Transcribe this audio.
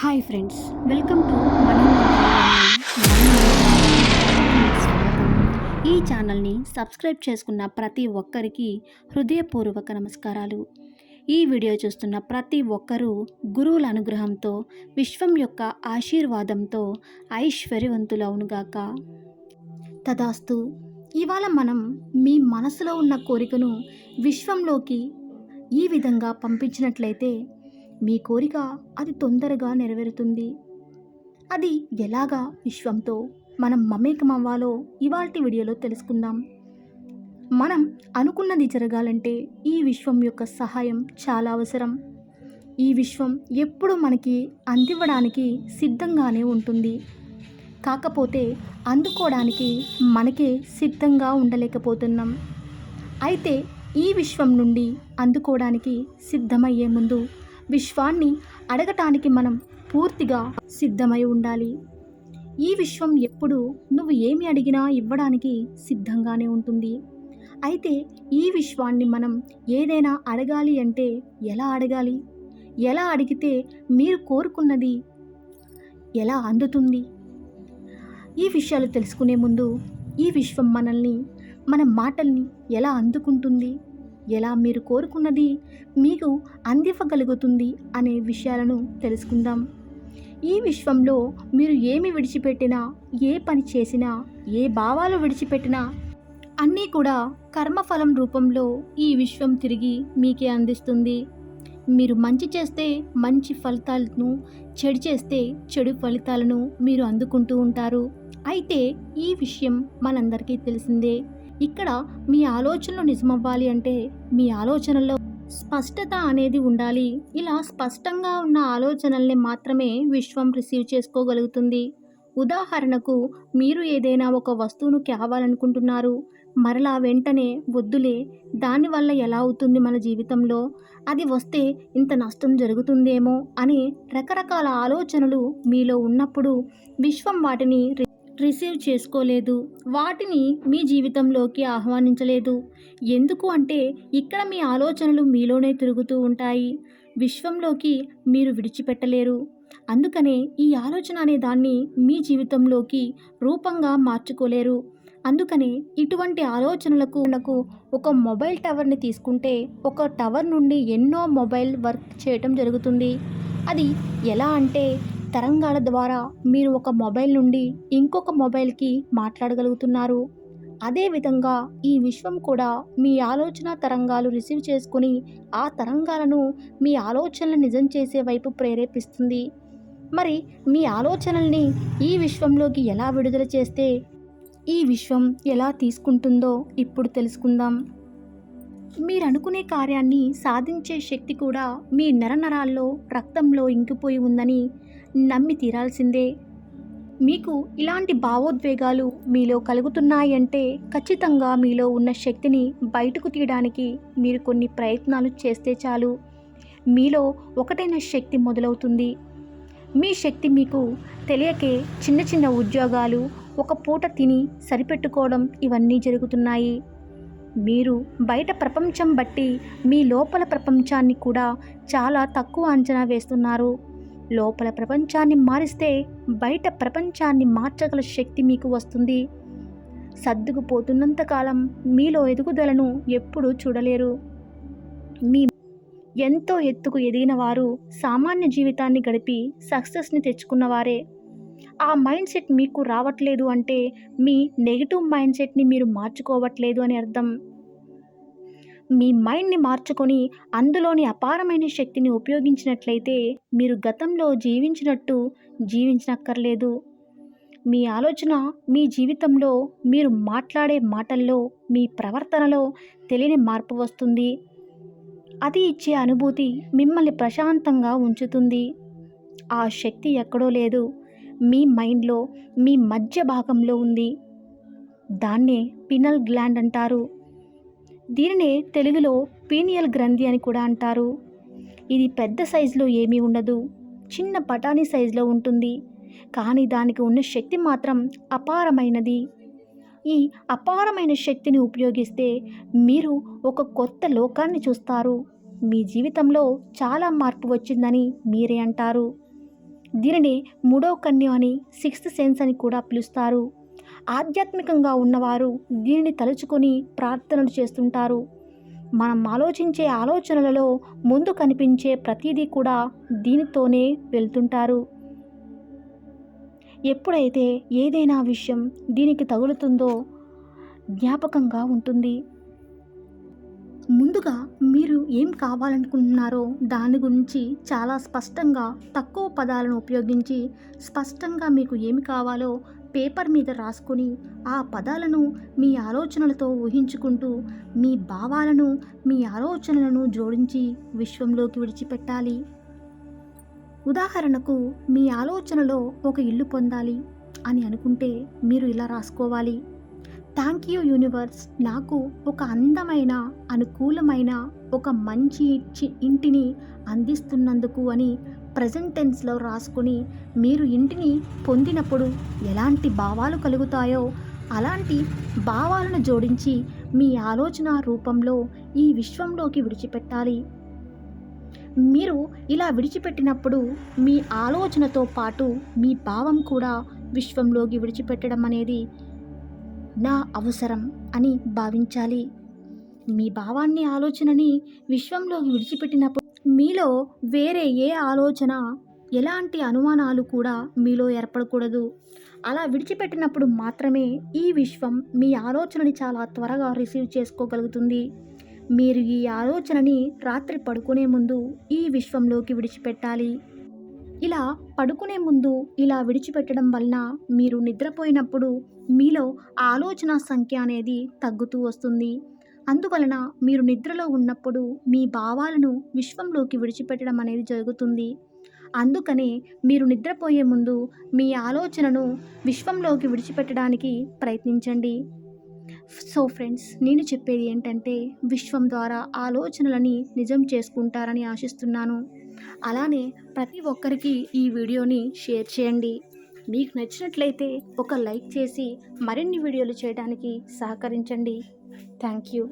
Hi friends welcome to మనీ ఈ ఛానల్ని సబ్స్క్రైబ్ చేసుకున్న ప్రతి ఒక్కరికి హృదయపూర్వక నమస్కారాలు. ఈ వీడియో చూస్తున్న ప్రతి ఒక్కరూ గురువుల అనుగ్రహంతో విశ్వం యొక్క ఆశీర్వాదంతో ఐశ్వర్యవంతులవునుగాక. తదాస్తు ఇవాళ మనం మీ మనసులో ఉన్న కోరికను విశ్వంలోకి ఈ విధంగా పంపించినట్లయితే మీ కోరిక అది తొందరగా నెరవేరుతుంది. అది ఎలాగా విశ్వంతో మనం మమేకమవ్వాలో ఇవాల్టి వీడియోలో తెలుసుకుందాం. మనం అనుకున్నది జరగాలంటే ఈ విశ్వం యొక్క సహాయం చాలా అవసరం. ఈ విశ్వం ఎప్పుడు మనకి అందివ్వడానికి సిద్ధంగానే ఉంటుంది. కాకపోతే అందుకోవడానికి మనకే సిద్ధంగా ఉండలేకపోతున్నాం. అయితే ఈ విశ్వం నుండి అందుకోవడానికి సిద్ధమయ్యే ముందు విశ్వాన్ని అడగటానికి మనం పూర్తిగా సిద్ధమై ఉండాలి. ఈ విశ్వం ఎప్పుడు నువ్వు ఏమి అడిగినా ఇవ్వడానికి సిద్ధంగానే ఉంటుంది. అయితే ఈ విశ్వాన్ని మనం ఏదైనా అడగాలి అంటే ఎలా అడగాలి? ఎలా అడిగితే మీరు కోరుకున్నది ఎలా అందుతుంది? ఈ విషయాలు తెలుసుకునే ముందు ఈ విశ్వం మనల్ని మన మాటల్ని ఎలా అందుకుంటుంది? ఎలా మీరు కోరుకున్నది మీకు అందివ్వగలుగుతుంది అనే విషయాలను తెలుసుకుందాం. ఈ విశ్వంలో మీరు ఏమి విడిచిపెట్టినా ఏ పని చేసినా ఏ భావాలు విడిచిపెట్టినా అన్నీ కూడా కర్మఫలం రూపంలో ఈ విశ్వం తిరిగి మీకే అందిస్తుంది. మీరు మంచి చేస్తే మంచి ఫలితాలను చెడు చేస్తే చెడు ఫలితాలను మీరు అందుకుంటూ ఉంటారు. అయితే ఈ విషయం మనందరికీ తెలిసిందే. ఇక్కడ మీ ఆలోచనలు నిజమవ్వాలి అంటే మీ ఆలోచనల్లో స్పష్టత అనేది ఉండాలి. ఇలా స్పష్టంగా ఉన్న ఆలోచనల్ని మాత్రమే విశ్వం రిసీవ్ చేసుకోగలుగుతుంది. ఉదాహరణకు మీరు ఏదైనా ఒక వస్తువును కావాలనుకుంటున్నారు. మరలా వెంటనే వద్దులే దానివల్ల ఎలా అవుతుంది మన జీవితంలో? అది వస్తే ఇంత నష్టం జరుగుతుందేమో అనే రకరకాల ఆలోచనలు మీలో ఉన్నప్పుడు విశ్వం వాటిని రిసీవ్ చేసుకోలేదు. వాటిని మీ జీవితంలోకి ఆహ్వానించలేదు. ఎందుకు అంటే ఇక్కడ మీ ఆలోచనలు మీలోనే తిరుగుతూ ఉంటాయి. విశ్వంలోకి మీరు విడిచిపెట్టలేరు. అందుకనే ఈ ఆలోచన అనే దాన్ని మీ జీవితంలోకి రూపంగా మార్చుకోలేరు. అందుకనే ఇటువంటి ఆలోచనలకు నాకు ఒక మొబైల్ టవర్ని తీసుకుంటే ఒక టవర్ నుండి ఎన్నో మొబైల్ వర్క్ చేయటం జరుగుతుంది. అది ఎలా అంటే తరంగాల ద్వారా మీరు ఒక మొబైల్ నుండి ఇంకొక మొబైల్కి మాట్లాడగలుగుతున్నారు. అదేవిధంగా ఈ విశ్వం కూడా మీ ఆలోచన తరంగాలు రిసీవ్ చేసుకుని ఆ తరంగాలను మీ ఆలోచనలు నిజం చేసే వైపు ప్రేరేపిస్తుంది. మరి మీ ఆలోచనల్ని ఈ విశ్వంలోకి ఎలా విడుదల చేస్తే ఈ విశ్వం ఎలా తీసుకుంటుందో ఇప్పుడు తెలుసుకుందాం. మీరు అనుకునే కార్యాన్ని సాధించే శక్తి కూడా మీ నరనరాల్లో రక్తంలో ఇంకిపోయి ఉందని నమ్మి తీరాల్సిందే. మీకు ఇలాంటి భావోద్వేగాలు మీలో కలుగుతున్నాయంటే ఖచ్చితంగా మీలో ఉన్న శక్తిని బయటకు తీయడానికి మీరు కొన్ని ప్రయత్నాలు చేస్తే చాలు. మీలో ఒకటైన శక్తి మొదలవుతుంది. మీ శక్తి మీకు తెలియకే చిన్న చిన్న ఉద్యోగాలు ఒక పూట తిని సరిపెట్టుకోవడం ఇవన్నీ జరుగుతున్నాయి. మీరు బయట ప్రపంచం బట్టి మీ లోపల ప్రపంచాన్ని కూడా చాలా తక్కువ అంచనా వేస్తున్నారు. లోపల ప్రపంచాన్ని మారిస్తే బయట ప్రపంచాన్ని మార్చగల శక్తి మీకు వస్తుంది. సర్దుకుపోతున్నంతకాలం మీలో ఎదుగుదలను ఎప్పుడూ చూడలేరు. మీ ఎంతో ఎత్తుకు ఎదిగిన వారు సామాన్య జీవితాన్ని గడిపి సక్సెస్ని తెచ్చుకున్నవారే. ఆ మైండ్ సెట్ మీకు రావట్లేదు అంటే మీ నెగిటివ్ మైండ్ సెట్ని మీరు మార్చుకోవట్లేదు అని అర్థం. మీ మైండ్ని మార్చుకొని అందులోని అపారమైన శక్తిని ఉపయోగించినట్లయితే మీరు గతంలో జీవించినట్టు జీవించనక్కర్లేదు. మీ ఆలోచన మీ జీవితంలో మీరు మాట్లాడే మాటల్లో మీ ప్రవర్తనలో తెలియని మార్పు వస్తుంది. అది ఇచ్చే అనుభూతి మిమ్మల్ని ప్రశాంతంగా ఉంచుతుంది. ఆ శక్తి ఎక్కడో లేదు. మీ మైండ్లో మీ మధ్య భాగంలో ఉంది. దాన్నే పినల్ గ్లాండ్ అంటారు. దీనినే తెలుగులో పీనియల్ గ్రంథి అని కూడా అంటారు. ఇది పెద్ద సైజులో ఏమీ ఉండదు. చిన్న బఠానీ సైజులో ఉంటుంది. కానీ దానికి ఉన్న శక్తి మాత్రం అపారమైనది. ఈ అపారమైన శక్తిని ఉపయోగిస్తే మీరు ఒక కొత్త లోకాన్ని చూస్తారు. మీ జీవితంలో చాలా మార్పు వచ్చిందని మీరే అంటారు. దీనిని మూడో కన్య అని సిక్స్త్ సెన్స్ అని కూడా పిలుస్తారు. ఆధ్యాత్మికంగా ఉన్నవారు దీనిని తలుచుకొని ప్రార్థనలు చేస్తుంటారు. మనం ఆలోచించే ఆలోచనలలో ముందు కనిపించే ప్రతిదీ కూడా దీనితోనే వెళ్తుంటారు. ఎప్పుడైతే ఏదైనా విషయం దీనికి తగులుతుందో జ్ఞాపకంగా ఉంటుంది. ముందుగా మీరు ఏం కావాలనుకుంటున్నారో దాని గురించి చాలా స్పష్టంగా తక్కువ పదాలను ఉపయోగించి స్పష్టంగా మీకు ఏమి కావాలో పేపర్ మీద రాసుకొని ఆ పదాలను మీ ఆలోచనలతో ఊహించుకుంటూ మీ భావాలను మీ ఆలోచనలను జోడించి విశ్వంలోకి విడిచిపెట్టాలి. ఉదాహరణకు మీ ఆలోచనలో ఒక ఇల్లు పొందాలి అని అనుకుంటే మీరు ఇలా రాసుకోవాలి. థ్యాంక్ యూ యూనివర్స్ నాకు ఒక అందమైన అనుకూలమైన ఒక మంచి ఇంటిని అందిస్తున్నందుకు అని ప్రజెంట్ టెన్స్లో రాసుకుని మీరు ఇంటిని పొందినప్పుడు ఎలాంటి భావాలు కలుగుతాయో అలాంటి భావాలను జోడించి మీ ఆలోచన రూపంలో ఈ విశ్వంలోకి విడిచిపెట్టాలి. మీరు ఇలా విడిచిపెట్టినప్పుడు మీ ఆలోచనతో పాటు మీ భావం కూడా విశ్వంలోకి విడిచిపెట్టడం అనేది నా అవసరం అని భావించాలి. మీ భావాన్ని ఆలోచనని విశ్వంలోకి విడిచిపెట్టినప్పుడు మీలో వేరే ఏ ఆలోచన ఎలాంటి అనుమానాలు కూడా మీలో ఏర్పడకూడదు. అలా విడిచిపెట్టినప్పుడు మాత్రమే ఈ విశ్వం మీ ఆలోచనని చాలా త్వరగా రిసీవ్ చేసుకోగలుగుతుంది. మీరు ఈ ఆలోచనని రాత్రి పడుకునే ముందు ఈ విశ్వంలోకి విడిచిపెట్టాలి. ఇలా పడుకునే ముందు ఇలా విడిచిపెట్టడం వలన మీరు నిద్రపోయినప్పుడు మీలో ఆలోచన సంఖ్య అనేది తగ్గుతూ వస్తుంది. అందువలన మీరు నిద్రలో ఉన్నప్పుడు మీ భావాలను విశ్వంలోకి విడిచిపెట్టడం అనేది జరుగుతుంది. అందుకనే మీరు నిద్రపోయే ముందు మీ ఆలోచనను విశ్వంలోకి విడిచిపెట్టడానికి ప్రయత్నించండి. సో ఫ్రెండ్స్ నేను చెప్పేది ఏంటంటే విశ్వం ద్వారా ఆలోచనలని నిజం చేసుకుంటారని ఆశిస్తున్నాను. అలానే ప్రతి ఒక్కరికి ఈ వీడియోని షేర్ చేయండి. మీకు నచ్చినట్లయితే ఒక లైక్ చేసి మరిన్ని వీడియోలు చేయడానికి సహకరించండి. Thank you.